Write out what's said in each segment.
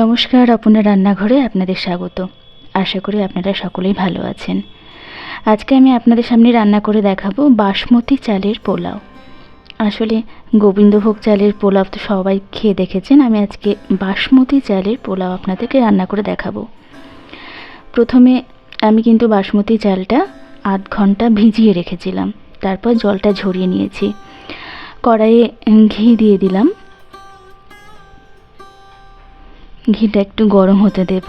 নমস্কার, আপনার রান্নাঘরে আপনাদের স্বাগত। আশা করি আপনারা সকলেই ভালো আছেন। আজকে আমি আপনাদের সামনে রান্না করে দেখাবো বাসমতি চালের পোলাও। আসলে গোবিন্দভোগ চালের পোলাও তো সবাই খেয়ে দেখেছেন, আমি আজকে বাসমতি চালের পোলাও আপনাদেরকে রান্না করে দেখাবো। প্রথমে আমি কিন্তু বাসমতি চালটা আধ ঘণ্টা ভিজিয়ে রেখেছিলাম, তারপর জলটা ঝরিয়ে নিয়েছি। কড়াইয়ে ঘি দিয়ে দিলাম ঘিটা একটু গরম হতে দেব।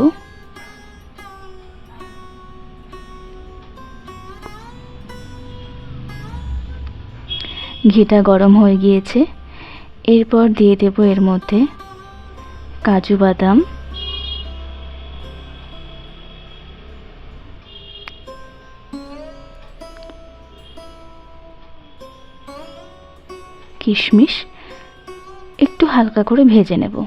ঘিটা গরম হয়ে গিয়েছে। এরপর দিয়ে দেব এর মধ্যে কাজু বাদাম। কিশমিশ একটু হালকা করে ভেজে নেব।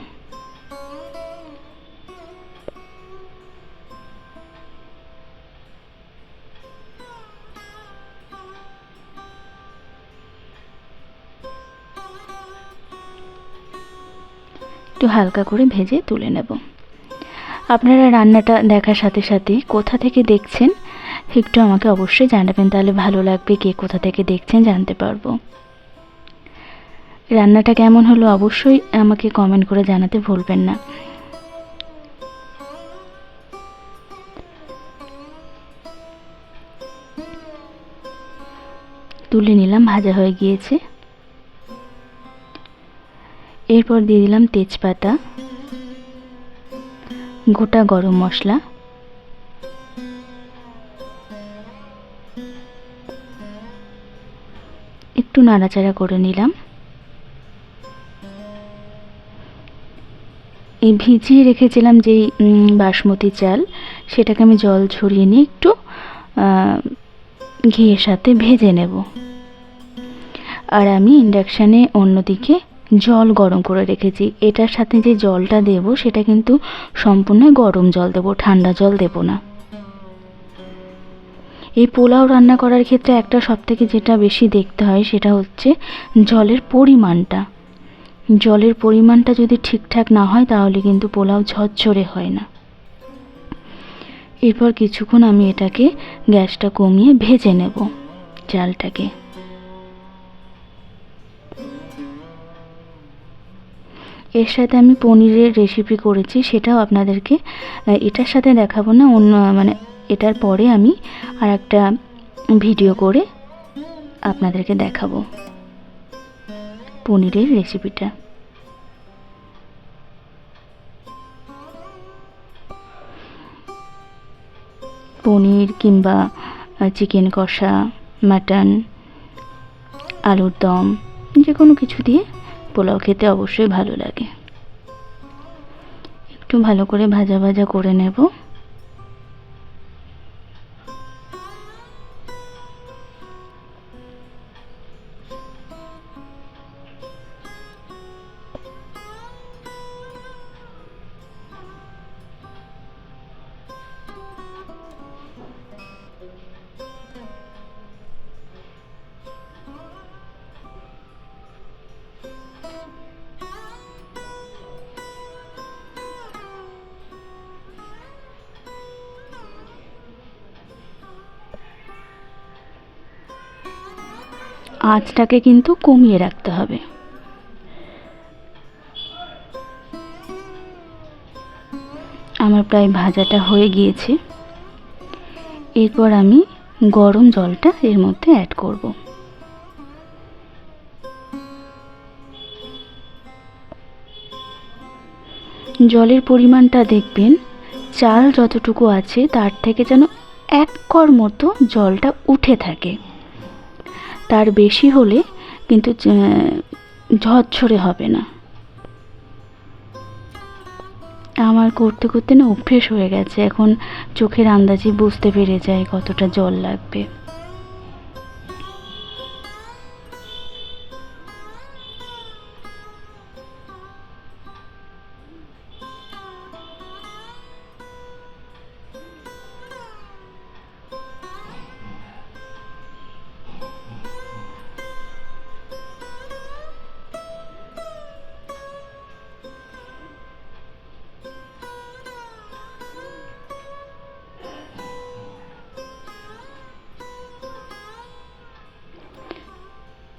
একটু হালকা করে ভেজে তুলে নেব। আপনারা রান্নাটা দেখার সাথে সাথে কোথা থেকে দেখছেন একটু আমাকে অবশ্যই জানাবেন, তাহলে ভালো লাগবে কে কোথা থেকে দেখছেন জানতে পারব। রান্নাটা কেমন হলো অবশ্যই আমাকে কমেন্ট করে জানাতে ভুলবেন না। তুলে নিলাম, ভাজা হয়ে গিয়েছে। এরপর দিয়ে দিলাম তেজপাতা, গোটা গরম মশলা, একটু নাড়াচাড়া করে নিলাম। এই ভিজিয়ে রেখেছিলাম যেই বাসমতি চাল, সেটাকে আমি জল ছড়িয়ে নিয়ে একটু ঘিয়ের সাথে ভেজে নেব। আর আমি ইন্ডাকশানে অন্যদিকে জল গরম করে রেখেছি। এটার সাথে যে জলটা দেব, সেটা কিন্তু সম্পূর্ণ গরম জল দেব, ঠান্ডা জল দেব না। এই পোলাও রান্না করার ক্ষেত্রে একটা সবথেকে যেটা বেশি দেখতে হয়, সেটা হচ্ছে জলের পরিমাণটা। জলের পরিমাণটা যদি ঠিকঠাক না হয়, তাহলে কিন্তু পোলাও ঝরঝরে হয় না। এরপর কিছুক্ষণ আমি এটাকে গ্যাসটা কমিয়ে ভেজে নেব চালটাকে এর সাথে আমি পনিরের রেসিপি করেছি, সেটাও আপনাদেরকে এটার সাথে দেখাবো না, অন্য মানে এটার পরে আমি আর একটা ভিডিও করে আপনাদেরকে দেখাবো পনিরের রেসিপিটা পনির কিংবা চিকেন কষা মাটন আলুর দম যে কোনো কিছু দিয়ে পোলাও খেতে অবশ্যই ভালো লাগে। একটু ভালো করে ভাজা ভাজা করে নেব। আঁচটাকে কিন্তু কমিয়ে রাখতে হবে। আমার প্রায় ভাজাটা হয়ে গিয়েছে। এরপর আমি গরম জলটা এর মধ্যে অ্যাড করব। জলের পরিমাণটা দেখবেন, চাল যতটুকু আছে তার থেকে যেন এক কর মতো জলটা উঠে থাকে। তার বেশি হলে কিন্তু ঝরঝরে হবে না। আমার করতে করতে না অভ্যেস হয়ে গেছে। এখন চোখের আন্দাজে বুঝতে পেরে যায় কতটা জল লাগবে।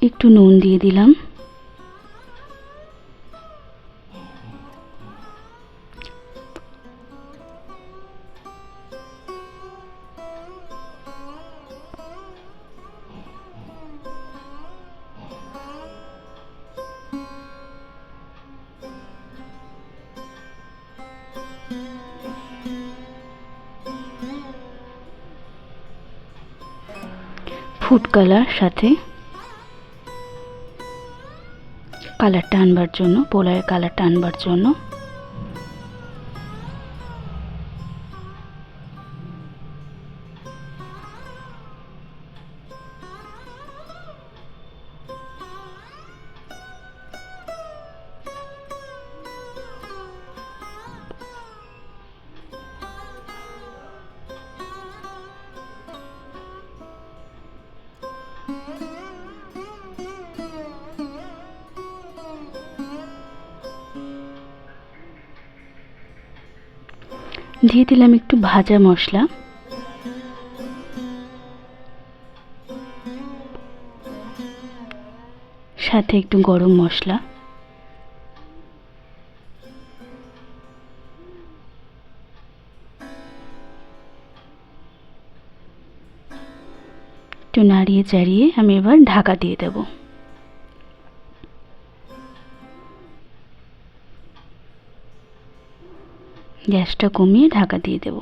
একটু নুন দিয়ে দিলাম। ফুড কালার সাথে কালারটা আনবার জন্য পোলারের কালারটা আনবার জন্য। দিয়ে দিলাম একটু ভাজা মশলা। সাথে একটু গরম মশলা। একটু নাড়িয়ে চাড়িয়ে আমি এবার ঢাকা দিয়ে দেবো। গ্যাসটা কমিয়ে ঢাকা দিয়ে দেব।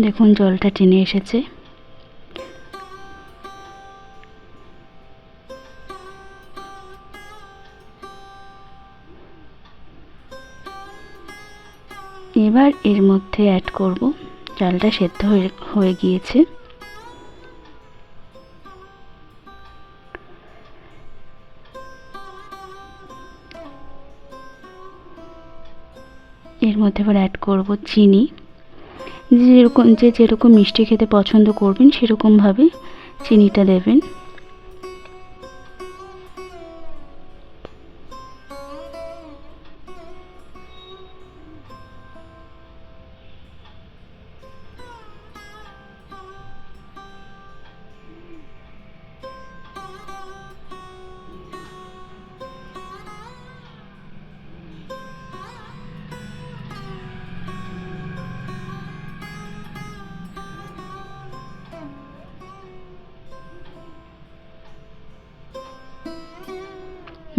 দেখুন জলটা টেনে এসেছে। এবার এর মধ্যে অ্যাড করব। চালটা সেদ্ধ হয়ে হয়ে গিয়েছে। এর মধ্যে এবার অ্যাড করব চিনি। যেরকম, যে যেরকম মিষ্টি খেতে পছন্দ করবেন, সেরকমভাবে চিনিটা দেবেন।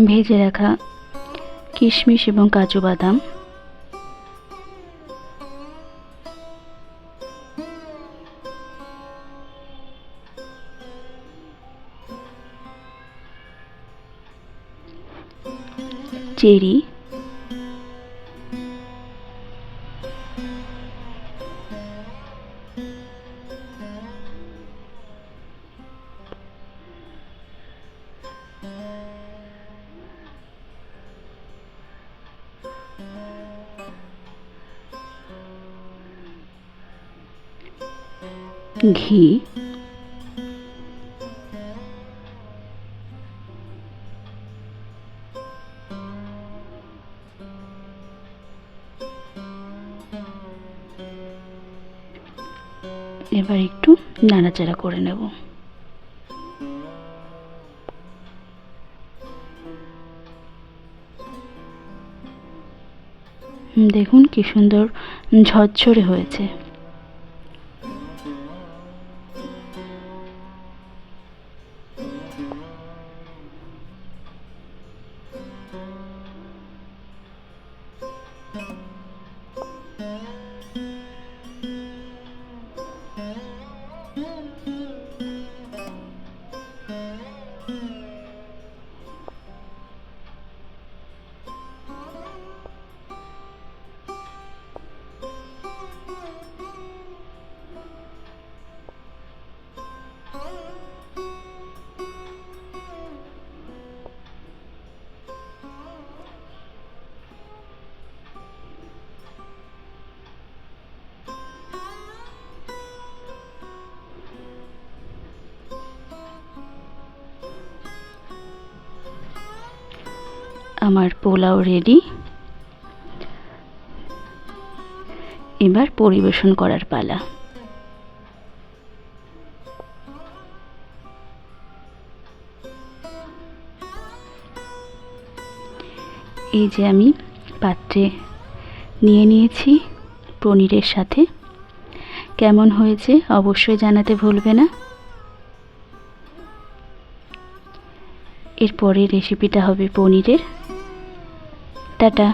ভেজে রাখা কিশমিশ এবং কাজু বাদাম। চেরি। ঘি। এবার একটু নাড়াচাড়া করে নেব। দেখুন কি সুন্দর ঝরঝরে হয়েছে। আমার পোলাও রেডি এবার পরিবেশন করার পালা। এই যে আমি পাত্রে নিয়ে নিয়েছি পনিরের সাথে। কেমন হয়েছে অবশ্যই জানাতে ভুলবে না। এরপরে রেসিপিটা হবে পনিরের। টাটা